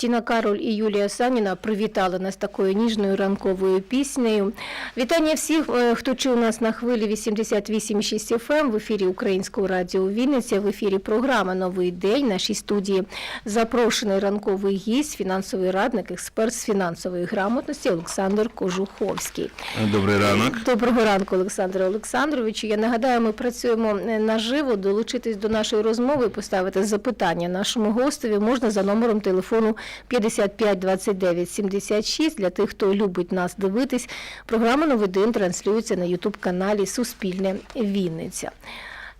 Тіна Кароль і Юлія Саніна привітали нас такою ніжною ранковою піснею. Вітання всіх, е, хто чув нас на хвилі 88,6 FM ем в ефірі Українського радіо Вінниця. В ефірі програма Новий день. В нашій студії запрошений ранковий гість, фінансовий радник, експерт з фінансової грамотності Олександр Кожуховський. Добрий ранок. Доброго ранку, Олександре Олександровичу. Я нагадаю, ми працюємо е, наживо. Долучитись до нашої розмови і поставити запитання нашому гостеві можна за номером телефону 55 29 76. Для тих, хто любить нас дивитись, програма «Новий день» транслюється на ютуб-каналі Суспільне Вінниця.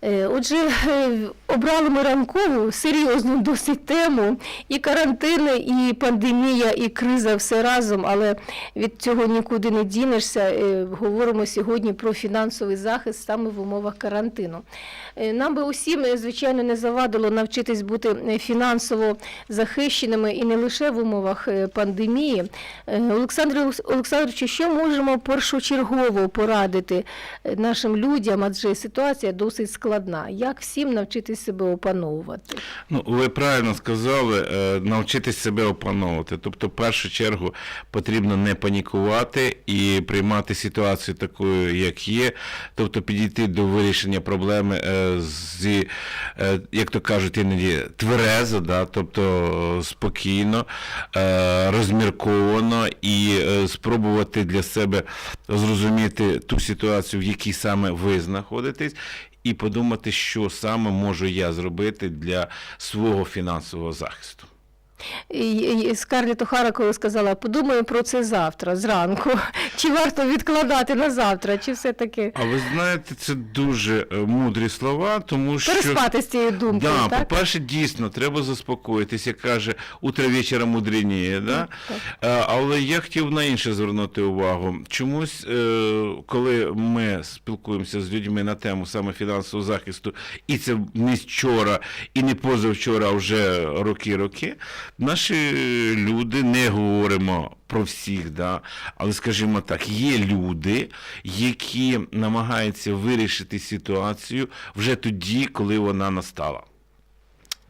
Е, Отже, е, обрали ми ранкову серйозну досить тему. І карантин, і пандемія, і криза все разом, але від цього нікуди не дінешся. Е, Говоримо сьогодні про фінансовий захист саме в умовах карантину. Нам би усім, звичайно, не завадило навчитись бути фінансово захищеними і не лише в умовах пандемії. Олександр Олександровичу, що можемо першочергово порадити нашим людям, адже ситуація досить складна. Як всім навчитись себе опановувати? Ну, ви правильно сказали, е, навчитись себе опановувати. Тобто, в першу чергу потрібно не панікувати і приймати ситуацію такою, як є. Тобто підійти до вирішення проблеми е, зі, е, як то кажуть, іноді тверезо, да? тобто спокійно, розмірковано і спробувати для себе зрозуміти ту ситуацію, в якій саме ви знаходитесь. І подумати, що саме можу я зробити для свого фінансового захисту. Скарлетт Охара, коли сказала, подумаю про це завтра, зранку. Чи варто відкладати на завтра, чи все-таки А ви знаєте, це дуже е, мудрі слова, тому що переспати з цією думкою, Да, так? по-перше, дійсно, треба заспокоїтися, як каже, утро вечора мудрініє. Да? Так. Е, Але я хотів на інше звернути увагу. Чомусь, е, коли ми спілкуємося з людьми на тему саме фінансового захисту, і це не вчора, і не позавчора, а вже роки-роки, наші люди не говоримо про всіх, да? але скажімо так, є люди, які намагаються вирішити ситуацію вже тоді, коли вона настала.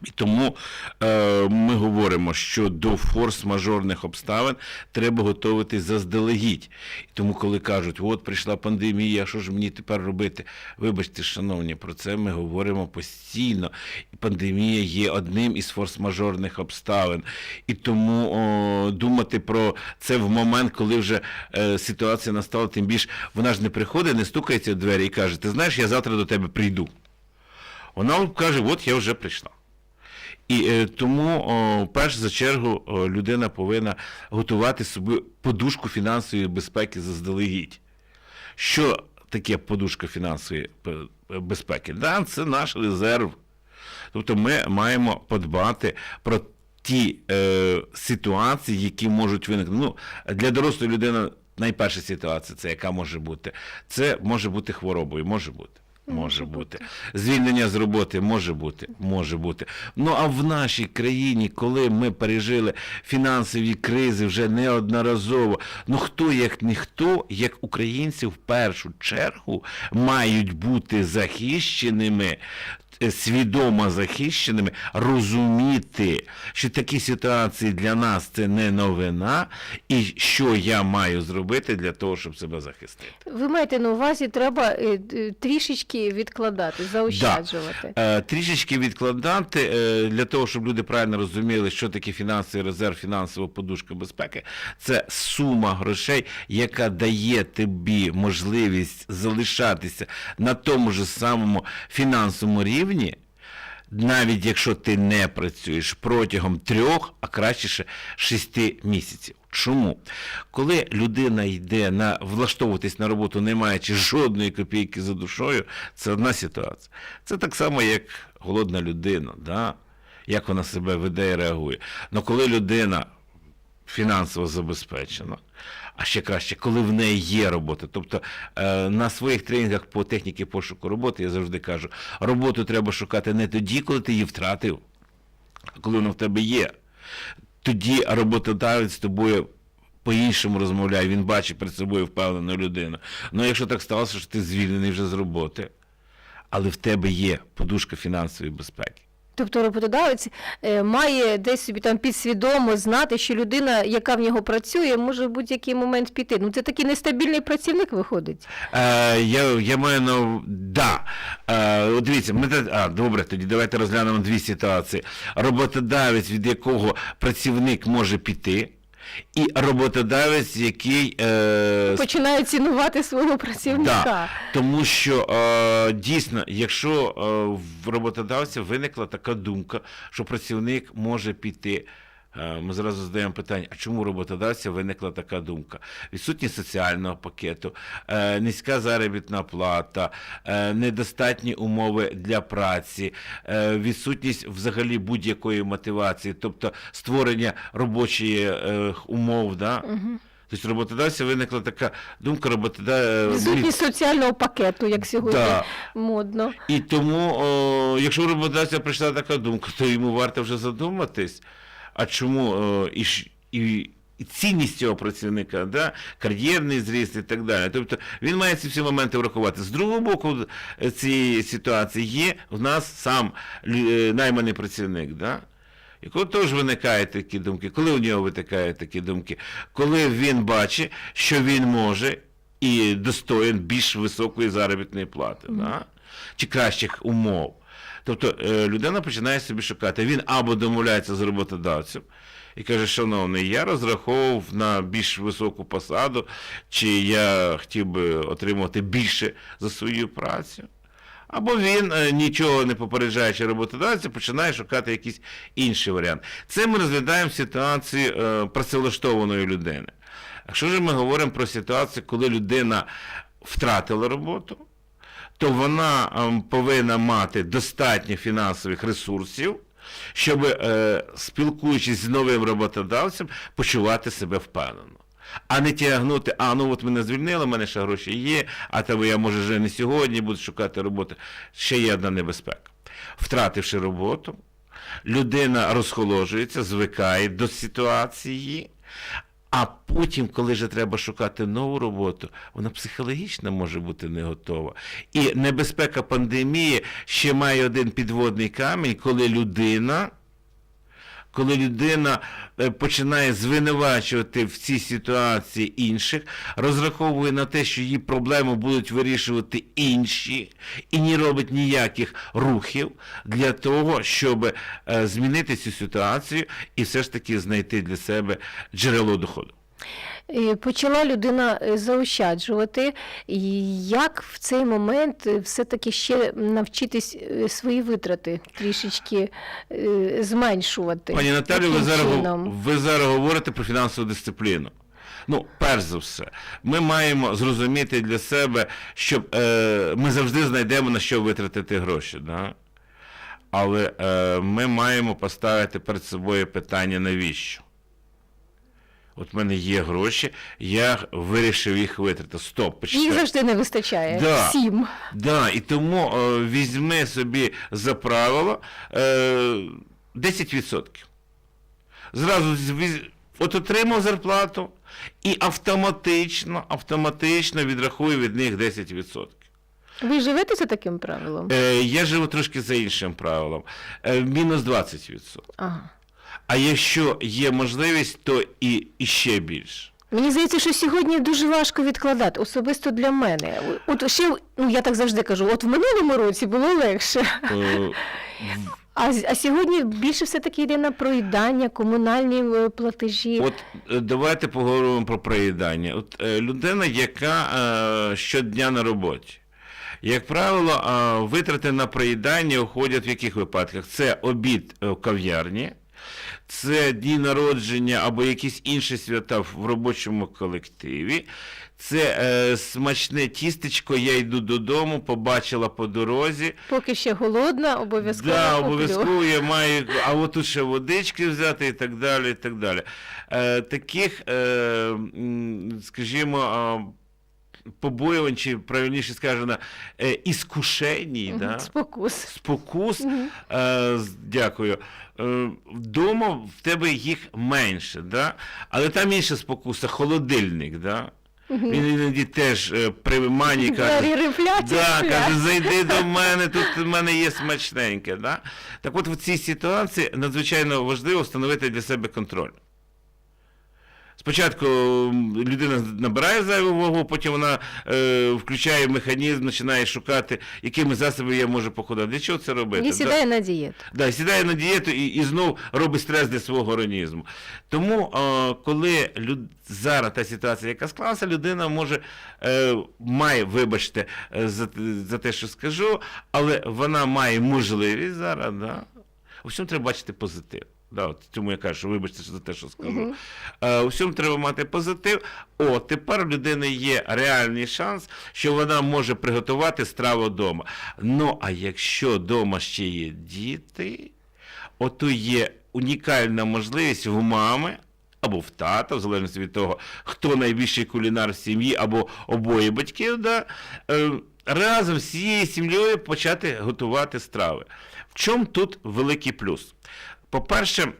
І тому е, ми говоримо, що до форс-мажорних обставин треба готуватись заздалегідь. І тому, коли кажуть, от прийшла пандемія, що ж мені тепер робити? Вибачте, шановні, про це ми говоримо постійно. І пандемія є одним із форс-мажорних обставин. І тому о, думати про це в момент, коли вже е, ситуація настала, тим більше вона ж не приходить, не стукається в двері і каже: Ти знаєш, я завтра до тебе прийду. Вона каже, от я вже прийшла. І е, тому, перш за чергу, людина повинна готувати собі подушку фінансової безпеки заздалегідь. Що таке подушка фінансової е, безпеки? Да, це наш резерв. Тобто ми маємо подбати про ті е, ситуації, які можуть виникнути. Ну, для дорослої людини найперша ситуація, це яка може бути? Це може бути хворобою, може бути. Може бути. Звільнення з роботи може бути, може бути. Ну а в нашій країні, коли ми пережили фінансові кризи вже неодноразово, ну хто як ніхто, як українці в першу чергу мають бути захищеними, свідомо захищеними, розуміти, що такі ситуації для нас це не новина, і що я маю зробити для того, щоб себе захистити. Ви маєте на увазі, треба е, е, трішечки відкладати, заощаджувати. Е, Трішечки відкладати е, для того, щоб люди правильно розуміли, що таке фінансовий резерв, фінансова подушка безпеки. Це сума грошей, яка дає тобі можливість залишатися на тому ж самому фінансовому рівні. Навіть якщо ти не працюєш протягом трьох, а краще ще шести місяців. Чому? Коли людина йде на влаштовуватись на роботу, не маючи жодної копійки за душою, це одна ситуація. Це так само, як голодна людина, да? як вона себе веде і реагує. Але коли людина фінансово забезпечена, а ще краще, коли в неї є робота. Тобто е, на своїх тренінгах по техніці пошуку роботи я завжди кажу, роботу треба шукати не тоді, коли ти її втратив, а коли вона в тебе є. Тоді роботодавець з тобою по-іншому розмовляє, він бачить перед собою впевнену людину. Ну, якщо так сталося, що ти звільнений вже з роботи, але в тебе є подушка фінансової безпеки. Тобто роботодавець е, має десь собі там підсвідомо знати, що людина, яка в нього працює, може в будь-який момент піти. Ну це такий нестабільний працівник виходить. Е, я, я маю на да. Е, дивіться, ми а, добре, тоді давайте розглянемо дві ситуації. Роботодавець, від якого працівник може піти, і роботодавець, який е, Починає цінувати свого працівника. Да, тому що е, дійсно, якщо е, в роботодавця виникла така думка, що працівник може піти. Е, Ми зразу задаємо питання, а чому роботодавця виникла така думка? Відсутність соціального пакету, е, низька заробітна плата, е, недостатні умови для праці, відсутність взагалі будь-якої мотивації, тобто створення робочих умов. Да? Тобто роботодавця виникла така думка роботодавця. Відсутність соціального пакету, як сьогодні Да. модно. І тому, о, якщо у роботодавця прийшла така думка, то йому варто вже задуматись, а чому і, і, і цінність цього працівника, да? кар'єрний зріст і так далі. Тобто він має ці всі моменти врахувати. З другого боку е, цієї ситуації є в нас сам е, найманий працівник. Да? І коли теж виникають такі думки, коли у нього виникають такі думки, коли він бачить, що він може і достоїн більш високої заробітної плати, да? чи кращих умов. Тобто е, людина починає собі шукати. Він або домовляється з роботодавцем і каже, шановний, я розраховував на більш високу посаду, чи я хотів би отримувати більше за свою працю. Або він, е, нічого не попереджаючи роботодавця, починає шукати якийсь інший варіант. Це ми розглядаємо ситуацію е, працевлаштованої людини. Якщо ж ми говоримо про ситуацію, коли людина втратила роботу, то вона ем, повинна мати достатньо фінансових ресурсів, щоб, е, спілкуючись з новим роботодавцем, почувати себе впевнено. А не тягнути, а ну от мене звільнили, в мене ще гроші є, а тебе я може вже не сьогодні буду шукати роботу. Ще є одна небезпека. Втративши роботу, людина розхоложується, звикає до ситуації, а потім, коли вже треба шукати нову роботу, вона психологічно може бути не готова. І небезпека пандемії ще має один підводний камінь, коли людина. Коли людина е, починає звинувачувати в цій ситуації інших, розраховує на те, що її проблеми будуть вирішувати інші, і не робить ніяких рухів для того, щоб е, змінити цю ситуацію і все ж таки знайти для себе джерело доходу. Почала людина е, заощаджувати. І Як в цей момент е, все-таки ще навчитись е, свої витрати трішечки зменшувати? Пані Наталю, ви зараз, ви зараз говорите про фінансову дисципліну. Ну, перш за все, ми маємо зрозуміти для себе, що е, ми завжди знайдемо на що витратити гроші. Да? Але е, ми маємо поставити перед собою питання, навіщо? От в мене є гроші, я вирішив їх витратити. Стоп, почекай. Їх завжди не вистачає. Да. Всім. Да, і тому е, візьми собі за правило е, 10%. Зразу от отримав зарплату і автоматично, автоматично відрахує від них 10%. Ви живете за таким правилом? Е, я живу трошки за іншим правилом. Е, мінус 20%. Ага. А якщо є можливість, то і, і ще більше. Мені здається, що сьогодні дуже важко відкладати, особисто для мене. От ще, ну я так завжди кажу, от в минулому році було легше. Е, А, а сьогодні більше все-таки йде на проїдання, комунальні е, платежі. От е, давайте поговоримо про проїдання. От людина, яка е, щодня на роботі. Як правило, е, витрати на проїдання уходять в яких випадках? Це обід в кав'ярні, це дні народження або якісь інші свята в робочому колективі. Це е, смачне тістечко, я йду додому, побачила по дорозі. Поки ще голодна, обов'язково. Да, обов'язково я маю, а от тут ще водички взяти і так далі. і так далі. Е, таких, е, скажімо, побоювань, чи правильніше скажено, е, іскушеній, Мгм, да? Спокус. спокус, Мгм. е, з- дякую. Е, вдома в тебе їх менше, да? але там інша спокуса, холодильник. Да? Він іноді теж е, при мані каже, да, каже, зайди до мене, тут в мене є смачненьке. Да? Так от в цій ситуації надзвичайно важливо встановити для себе контроль. Спочатку людина набирає зайву вагу, потім вона е, включає механізм, починає шукати, якими засобами я можу походити. Для чого це робити? І Да? сідає на дієту. Да, сідає на дієту і, і знов робить стрес для свого організму. Тому, е, коли люд... зараз та ситуація, яка склалася, людина може, е, має, вибачте, е, за, за те, що скажу, але вона має можливість зараз, да, у всьому треба бачити позитив. Да, от тому я кажу, що вибачте за те, що скажу. Е, у всьому треба мати позитив. О, тепер у людини є реальний шанс, що вона може приготувати страву вдома. Ну, а якщо вдома ще є діти, ото є унікальна можливість в мами або в тата, в залежності від того, хто найбільший кулінар в сім'ї, або обоє батьків, да, е, разом з цією сім'єю почати готувати страви. В чому тут великий плюс? По-перше,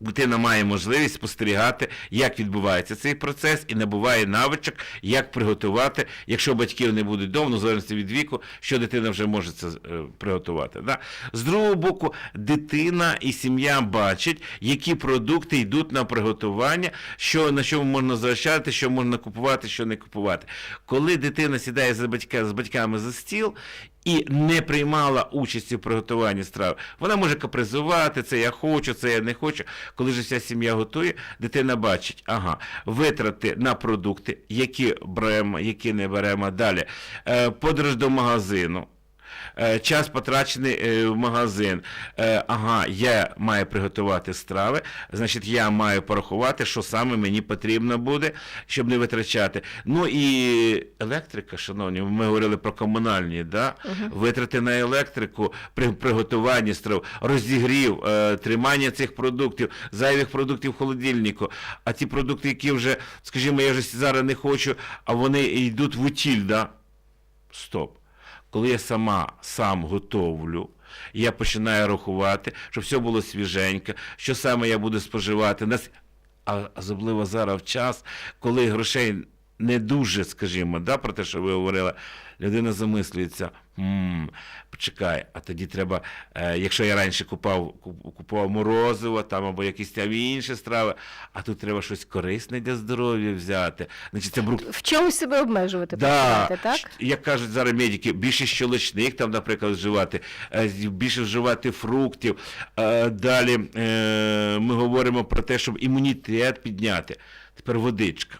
Дитина має можливість спостерігати, як відбувається цей процес, і набуває навичок, як приготувати, якщо батьків не будуть вдома, ну, в залежності від віку, що дитина вже може це е, приготувати. Да? З другого боку, дитина і сім'я бачать, які продукти йдуть на приготування, що, на що можна заощадити, що можна купувати, що не купувати. Коли дитина сідає за батька, з батьками за стіл, і не приймала участі в приготуванні страви. Вона може капризувати, це я хочу, це я не хочу. Коли ж вся сім'я готує, дитина бачить, ага, витрати на продукти, які беремо, які не беремо. Далі е, подорож до магазину. Е, Час потрачений е, в магазин. Е, Ага, я маю приготувати страви, значить, я маю порахувати, що саме мені потрібно буде, щоб не витрачати. Ну і електрика, шановні, ми говорили про комунальні, да? витрати на електрику при приготуванні страв, розігрів, тримання цих продуктів, зайвих продуктів в холодильнику. А ті продукти, які вже, скажімо, я вже зараз не хочу, а вони йдуть в утіль, да? Стоп. Коли я сама сам готовлю, я починаю рахувати, щоб все було свіженьке, що саме я буду споживати. А особливо зараз в час, коли грошей не дуже, скажімо, да, про те, що ви говорили, людина замислюється. «М, почекай, а тоді треба, е, якщо я раніше купав, купував морозиво там або якісь там інші страви, а тут треба щось корисне для здоров'я взяти. Значить, це брук В чомусь себе обмежувати Да, починаєте, так? як кажуть зараз медики, більше щелочних там, наприклад, вживати, е, більше вживати фруктів. Е, Далі е, ми говоримо про те, щоб імунітет підняти. Тепер водичка.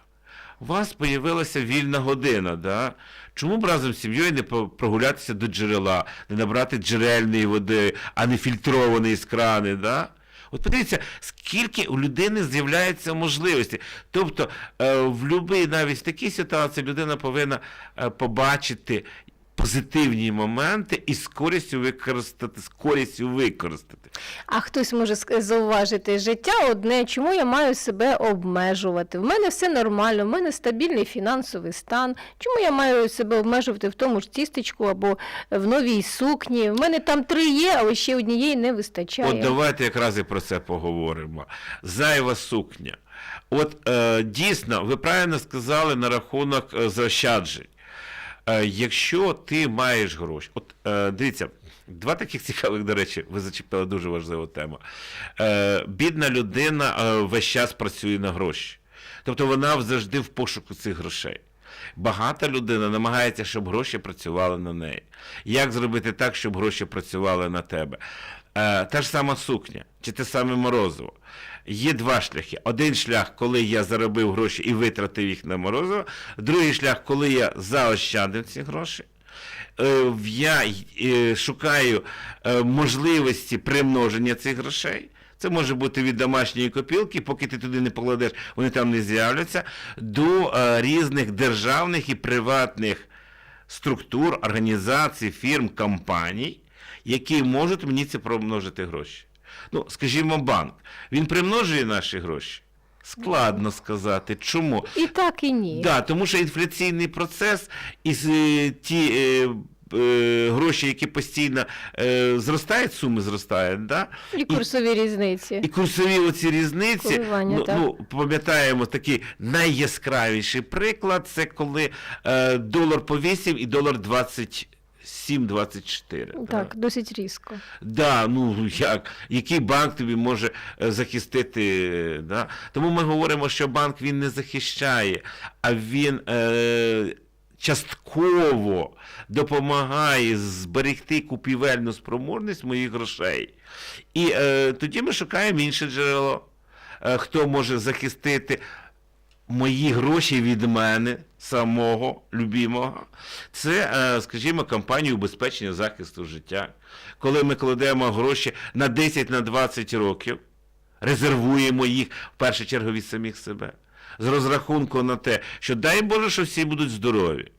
У вас з'явилася вільна година, да? Чому б разом з сім'єю не прогулятися до джерела, не набрати джерельної води, а не фільтрованої з крани, да? От подивіться, скільки у людини з'являється можливості. Тобто, е, в будь-якій навіть такій ситуації людина повинна е, побачити позитивні моменти і з користю використати, з користю використати. А хтось може зауважити життя одне, чому я маю себе обмежувати? В мене все нормально, в мене стабільний фінансовий стан. Чому я маю себе обмежувати в тому ж тістечку або в новій сукні? В мене там три є, але ще однієї не вистачає. От давайте якраз і про це поговоримо. Зайва сукня. От е, дійсно, ви правильно сказали на рахунок е, заощаджень. Е, якщо ти маєш гроші, от е, дивіться, два таких цікавих, до речі, ви зачепили дуже важливу тему. Е, бідна людина весь час працює на гроші. Тобто вона завжди в пошуку цих грошей. Багата людина намагається, щоб гроші працювали на неї. Як зробити так, щоб гроші працювали на тебе? Та ж сама сукня, чи те саме морозиво. Є два шляхи. Один шлях, коли я заробив гроші і витратив їх на морозиво. Другий шлях, коли я заощадив ці гроші. Е, Я е, шукаю е, можливості примноження цих грошей. Це може бути від домашньої копілки, поки ти туди не покладеш, вони там не з'являться, до різних державних і приватних структур, організацій, фірм, компаній, які можуть мені це промножити гроші. Ну, скажімо, банк. Він примножує наші гроші. Складно сказати. Чому? І так, і ні. Да, тому що інфляційний процес і е, ті е, е, гроші, які постійно е, зростають, суми зростають, да? І курсові різниці. І курсові оці різниці, Коливання, ну, так. ну, пам'ятаємо такий найяскравіший приклад, це коли е, долар повісив і долар 27-24. Так, досить різко. Да, ну як, який банк тобі може е, захистити? Да? Тому ми говоримо, що банк він не захищає, а він е, частково допомагає зберегти купівельну спроможність моїх грошей. І е, тоді ми шукаємо інше джерело, е, хто може захистити мої гроші від мене, самого любимого, це, е, скажімо, компанію убезпечення захисту життя. Коли ми кладемо гроші на 10 на 20 років, резервуємо їх в першу чергу від самих себе, з розрахунку на те, що дай Боже, що всі будуть здорові.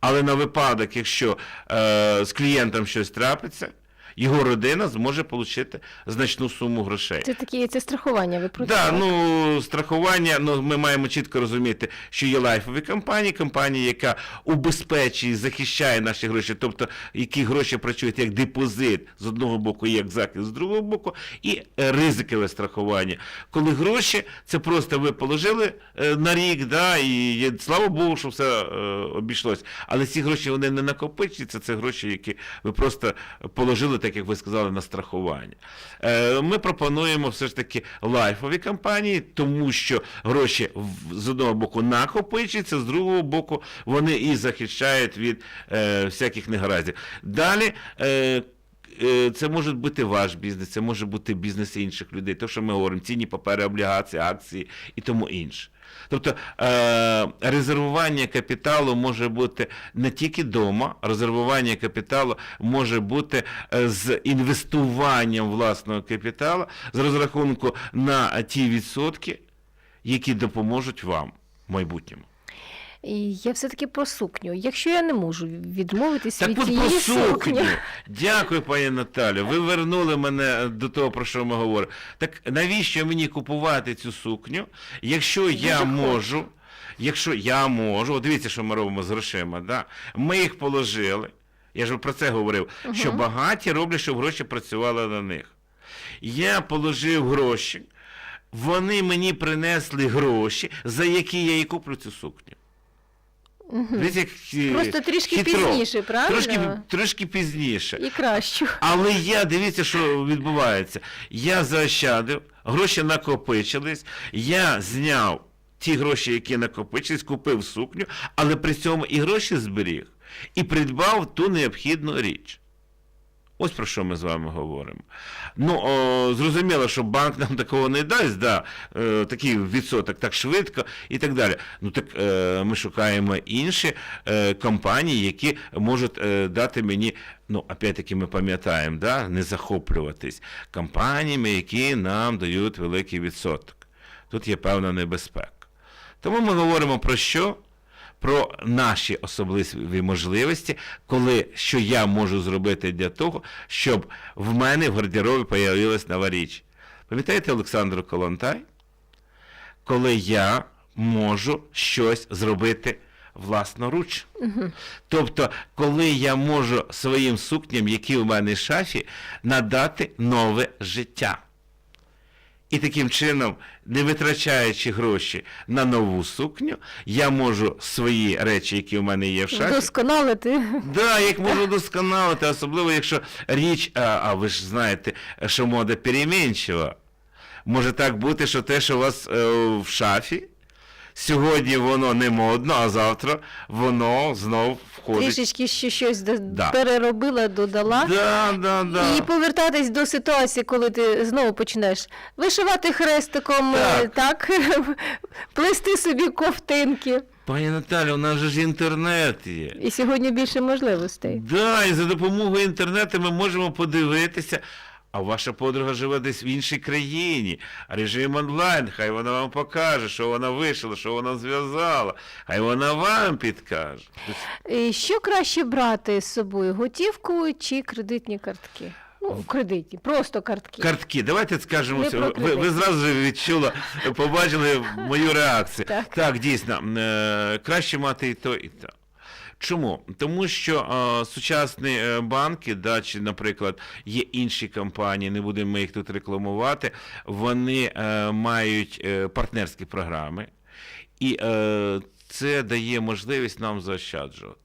Але на випадок, якщо е, з клієнтом щось трапиться, його родина зможе отримати значну суму грошей. Це такі це страхування. Ви про так? ну страхування, ну ми маємо чітко розуміти, що є лайфові компанії, компанія, яка убезпечує, захищає наші гроші, тобто які гроші працюють як депозит з одного боку, як захист з другого боку, і е, ризикове страхування. Коли гроші це просто ви положили е, на рік, да, і слава Богу, що все е, обійшлось. Але ці гроші вони не накопичуються, це гроші, які ви просто положили, так як ви сказали, на страхування. Е, Ми пропонуємо все ж таки лайфові компанії, тому що гроші з одного боку накопичуються, з другого боку вони і захищають від е, всяких негараздів. Далі. Е, Це може бути ваш бізнес, це може бути бізнес інших людей. То, що ми говоримо, цінні папери, облігації, акції і тому інше. Тобто е, резервування капіталу може бути не тільки вдома, резервування капіталу може бути е, з інвестуванням власного капіталу з розрахунку на ті відсотки, які допоможуть вам в майбутньому. І я все-таки про сукню. Якщо я не можу відмовитись Так від от цієї про сукні. Дякую, пані Наталю. Ви вернули мене до того, про що ми говоримо. Так навіщо мені купувати цю сукню, якщо я Дуже можу, якщо я можу, от дивіться, що ми робимо з грошима, да? ми їх положили. Я ж про це говорив, що багаті роблять, щоб гроші працювали на них. Я положив гроші, вони мені принесли гроші, за які я і куплю цю сукню. Дивіться, як, е, Просто трішки хитро. пізніше, правильно? Трошки, трошки пізніше. І кращу. Але я, дивіться, що відбувається. Я заощадив, гроші накопичились, я зняв ті гроші, які накопичились, купив сукню, але при цьому і гроші зберіг, і придбав ту необхідну річ. Ось про що ми з вами говоримо. Ну, о, зрозуміло, що банк нам такого не дасть, да, е, такий відсоток так швидко і так далі. Ну так е, ми шукаємо інші е, компанії, які можуть е, дати мені, ну, опять-таки ми пам'ятаємо, да, не захоплюватись компаніями, які нам дають великий відсоток. Тут є певна небезпека. Тому ми говоримо про що? Про наші особливі можливості, коли що я можу зробити для того, щоб в мене в гардеробі появилась нова річ. Пам'ятаєте Олександру Колонтай? Коли я можу щось зробити власноруч. Тобто, коли я можу своїм сукням, які у мене в шафі, надати нове життя. І таким чином, не витрачаючи гроші на нову сукню, я можу свої речі, які у мене є в шафі, Досконалити. Да, як можу досконалити, особливо якщо річ, а, а ви ж знаєте, що мода перемінчива. Може так бути, що те, що у вас е, в шафі, сьогодні воно не модно, а завтра воно знов входить. Трішечки ще щось до- Да. переробила, додала. Да, да, да. І повертатись до ситуації, коли ти знову почнеш вишивати хрестиком, е, так, плести собі ковтинки. Пані Наталі, у нас же ж інтернет є. І сьогодні більше можливостей. Да, і за допомогою інтернету ми можемо подивитися. А ваша подруга живе десь в іншій країні. Режим онлайн, хай вона вам покаже, що вона вишила, що вона зв'язала, хай вона вам підкаже. І Що краще брати з собою? Готівку чи кредитні картки? Ну, кредитні, просто картки. Картки, давайте скажемо, ви, ви зразу ж відчули, побачили мою реакцію. Так. так дійсно, е, краще мати і то, і то. Чому? Тому що е, сучасні банки, да, чи, наприклад, є інші компанії, не будемо ми їх тут рекламувати, вони е, мають е, партнерські програми, і е, це дає можливість нам заощаджувати.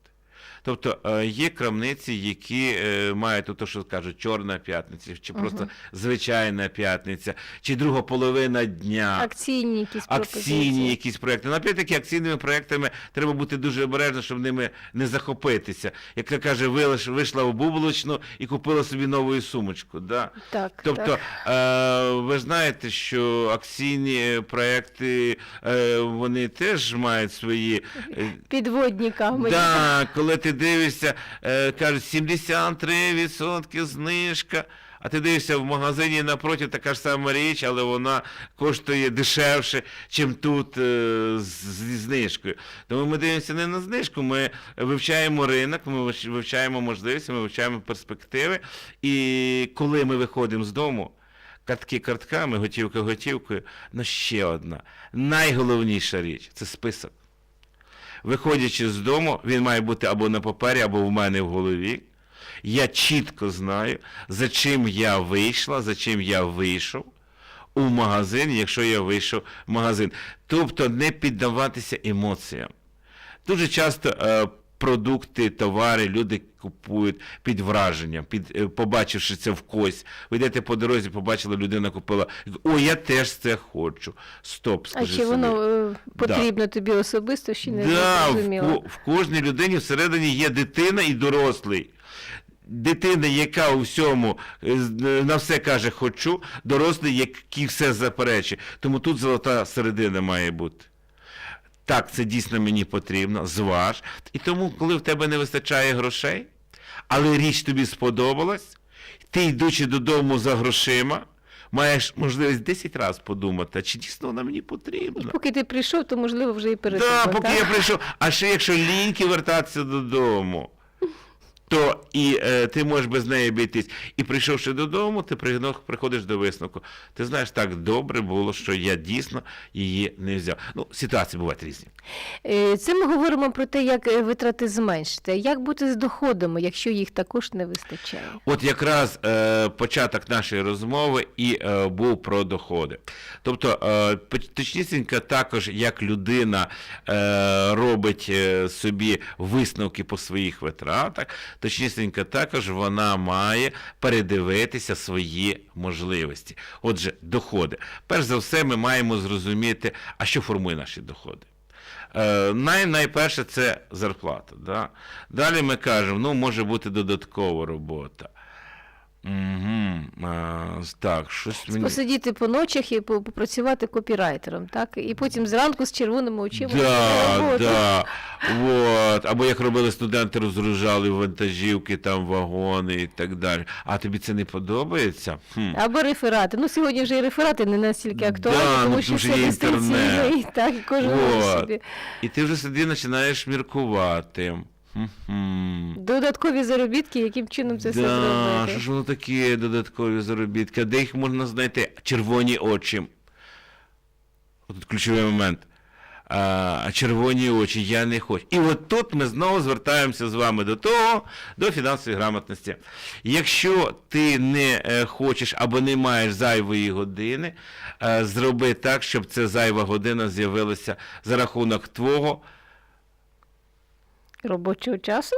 Тобто е, є крамниці, які е, мають то, що кажуть, чорна п'ятниця, чи просто звичайна п'ятниця, чи друга половина дня. Акційні якісь Акційні якісь проекти. Наприклад, таки акційними проектами треба бути дуже обережно, щоб ними не захопитися. Як то каже, вийшла в бубличну і купила собі нову сумочку. Да? Так, Тобто, так. е, ви знаєте, що акційні проекти вони теж мають свої. підводні камені. Да, коли ти дивишся, е, кажуть, 73% знижка. А ти дивишся в магазині напроти така ж сама річ, але вона коштує дешевше, чим тут е, з- знижкою. Тому ми дивимося не на знижку, ми вивчаємо ринок, ми вивчаємо можливості, ми вивчаємо перспективи. І коли ми виходимо з дому, картки картками, готівка готівкою, ну ще одна. Найголовніша річ це список. Виходячи з дому, він має бути або на папері, або в мене в голові. Я чітко знаю, за чим я вийшла, за чим я вийшов у магазин, якщо я вийшов в магазин. Тобто не піддаватися емоціям. Дуже часто е, продукти, товари люди купують під враженням, під, е, побачивши це в когось. Ви йдете по дорозі, побачили, людина купила. О, я теж це хочу. Стоп, А скажи чи собі. воно е, потрібно тобі особисто, ще не Да, в, зрозуміло? ко- в кожній людині всередині є дитина і дорослий. Дитина, яка у всьому е, на все каже хочу, дорослий, який все заперечує. Тому тут золота середина має бути. Так, це дійсно мені потрібно, зваж. І тому, коли в тебе не вистачає грошей, але річ тобі сподобалась, ти, йдучи додому за грошима, маєш можливість 10 разів подумати, чи дійсно вона мені потрібна. Поки ти прийшов, то можливо вже і Так, Да, так, поки я прийшов. А ще якщо ліньки вертатися додому, то і е, ти можеш без неї обійтись. І прийшовши додому, ти приходиш до висновку. Ти знаєш, так добре було, що я дійсно її не взяв. Ну, ситуації бувають різні. Е, Це ми говоримо про те, як е, витрати зменшити. Як бути з доходами, якщо їх також не вистачає? От якраз е, початок нашої розмови і е, був про доходи. Тобто, е, точнісінько також, як людина е, робить е, собі висновки по своїх витратах, точнісінько також вона має передивитися свої можливості. Отже, доходи. Перш за все, ми маємо зрозуміти, а що формує наші доходи. Е, най, найперше це зарплата. Да? Далі ми кажемо, ну може бути додаткова робота. Угу, а, так, щось мені. Посидіти по ночах і попрацювати копірайтером, так? І потім зранку з червоними очима. Да, да. Вот. Або як робили студенти, розгружали вантажівки, там вагони і так далі. А тобі це не подобається? Хм. Або реферати. Ну, сьогодні вже і реферати не настільки актуальні, Да, тому ну, що все дистанційно, і так, і кожен Вот. собі. І ти вже сиди починаєш міркувати. Додаткові заробітки, яким чином це все Да, зробити. що ж воно таке додаткові заробітки? Де їх можна знайти? Червоні очі. Тут ключовий момент. А, червоні очі, я не хочу. І от тут ми знову звертаємося з вами до того, до фінансової грамотності. Якщо ти не е, хочеш або не маєш зайвої години, е, зроби так, щоб ця зайва година з'явилася за рахунок твого. Робочого часу?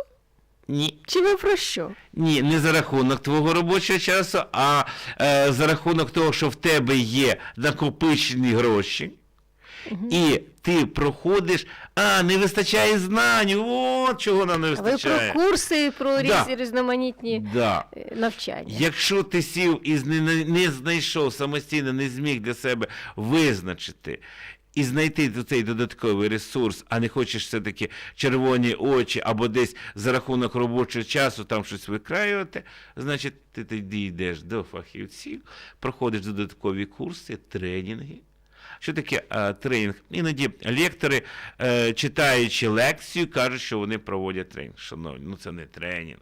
Ні, Чи ви про що? Ні, не за рахунок твого робочого часу, а е, за рахунок того, що в тебе є накопичені гроші, і ти проходиш, а, не вистачає знань, от чого нам не А ви вистачає. про курси, про Да. різні різноманітні Да. е, навчання. Якщо ти сів і не знайшов самостійно, не зміг для себе визначити і знайти цей додатковий ресурс, а не хочеш все-таки червоні очі або десь за рахунок робочого часу там щось викраювати, значить ти тоді йдеш до фахівців, проходиш додаткові курси, тренінги. Що таке е, тренінг? Іноді лектори, е, читаючи лекцію, кажуть, що вони проводять тренінг. Шановні, ну це не тренінг.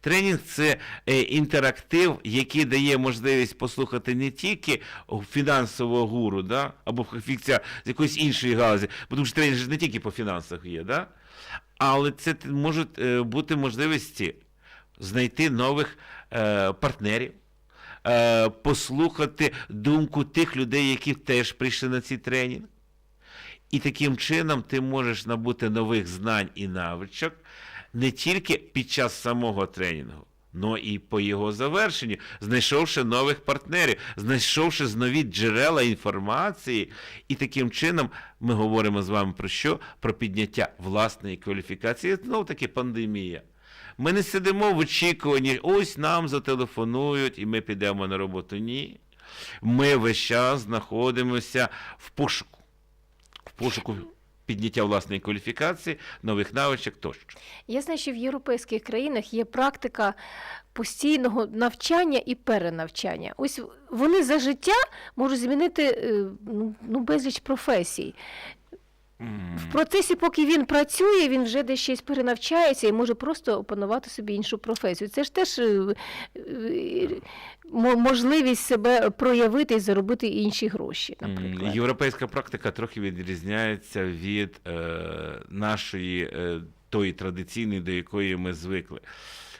Тренінг це е, інтерактив, який дає можливість послухати не тільки фінансового гуру, да? або фахівця з якоїсь іншої галузі, тому що тренінг не тільки по фінансах є, да? Але це можуть е, бути можливості знайти нових е, партнерів, послухати думку тих людей, які теж прийшли на цей тренінг. І таким чином ти можеш набути нових знань і навичок не тільки під час самого тренінгу, але і по його завершенню, знайшовши нових партнерів, знайшовши нові джерела інформації. І таким чином ми говоримо з вами про що? Про підняття власної кваліфікації. Знову таки пандемія. Ми не сидимо в очікуванні, ось нам зателефонують і ми підемо на роботу. Ні. Ми весь час знаходимося в пошуку в пошуку підняття власної кваліфікації, нових навичок тощо. Я знаю, що в європейських країнах є практика постійного навчання і перенавчання. Ось вони за життя можуть змінити е, ну, ну, безліч професій. В процесі, поки він працює, він вже десь щось перенавчається і може просто опанувати собі іншу професію. Це ж теж е, е, мо- можливість себе проявити і заробити інші гроші, наприклад. Європейська практика трохи відрізняється від е, нашої е, тої традиційної, до якої ми звикли.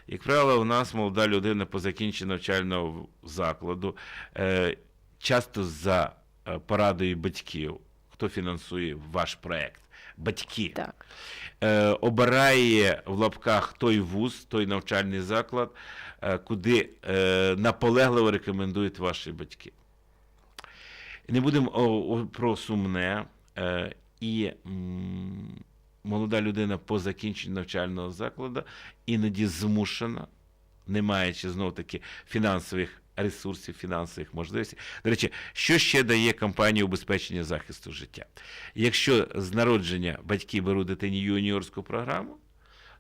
Як правило, у нас молода людина по закінченню навчального закладу, е, часто за е, порадою батьків, хто фінансує ваш проект, батьки. Так. е, обирає в лапках той вуз, той навчальний заклад, е, куди е, наполегливо рекомендують ваші батьки. Не будемо о, о, про сумне. Е, і м, молода людина по закінченню навчального закладу іноді змушена, не маючи знов таки фінансових ресурсів, фінансових можливостей. До речі, що ще дає компанія убезпечення захисту життя? Якщо з народження батьки беруть дитині юніорську програму,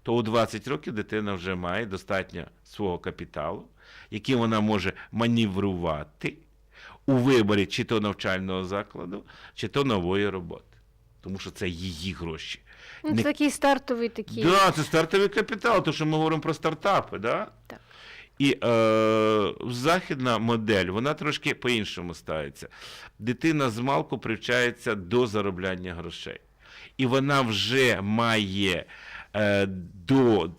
то у 20 років дитина вже має достатньо свого капіталу, яким вона може маневрувати у виборі чи то навчального закладу, чи то нової роботи. Тому що це її гроші. Ну, Не- це такий стартовий такий. Да, це стартовий капітал, то що ми говоримо про стартапи, да? Так. І е, західна модель, вона трошки по-іншому ставиться. Дитина з малку привчається до заробляння грошей. І вона вже має е, до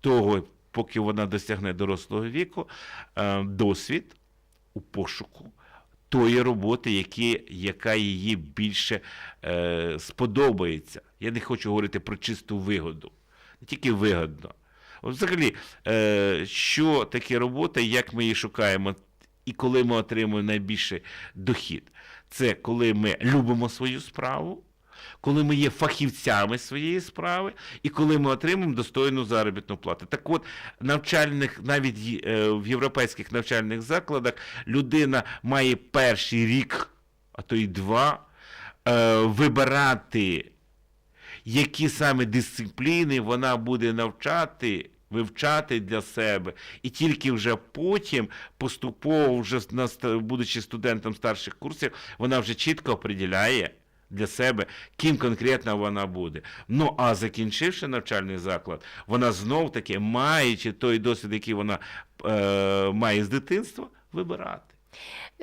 того, поки вона досягне дорослого віку, е, досвід у пошуку тої роботи, які, яка їй більше е, сподобається. Я не хочу говорити про чисту вигоду, не тільки вигодно. Взагалі, е, що таке робота, як ми її шукаємо, і коли ми отримуємо найбільший дохід? Це коли ми любимо свою справу, коли ми є фахівцями своєї справи, і коли ми отримуємо достойну заробітну плату. Так от, навчальних, навіть е, в європейських навчальних закладах людина має перший рік, а то й два, е, вибирати які саме дисципліни вона буде навчати, вивчати для себе, і тільки вже потім, поступово, вже будучи студентом старших курсів, вона вже чітко определяє для себе, ким конкретно вона буде. Ну а закінчивши навчальний заклад, вона знов таки, маючи той досвід, який вона е, має з дитинства, вибирати.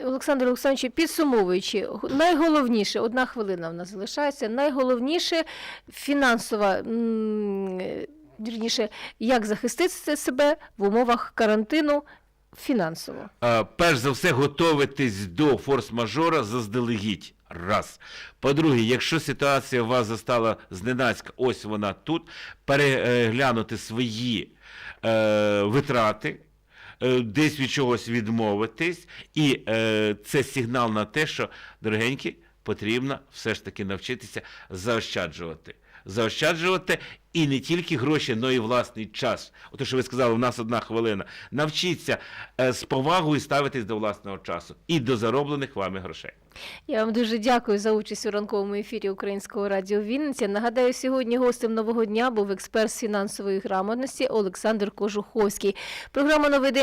Олександр Олександрович, підсумовуючи, найголовніше, одна хвилина в нас залишається, найголовніше фінансова, вірніше, як захистити себе в умовах карантину фінансово. Е, перш за все, готуватись до форс-мажора заздалегідь. Раз. По-друге, якщо ситуація вас застала зненацька, ось вона тут, переглянути свої е, витрати, десь від чогось відмовитись, і е, це сигнал на те, що, дорогенькі, потрібно все ж таки навчитися заощаджувати. Заощаджувати і не тільки гроші, але й власний час. Ото, що ви сказали, у нас одна хвилина. Навчіться е, з повагою ставитись до власного часу і до зароблених вами грошей. Я вам дуже дякую за участь у ранковому ефірі Українського радіо Вінниця. Нагадаю, сьогодні гостем нового дня був експерт з фінансової грамотності Олександр Кожуховський. Програма «Новий день»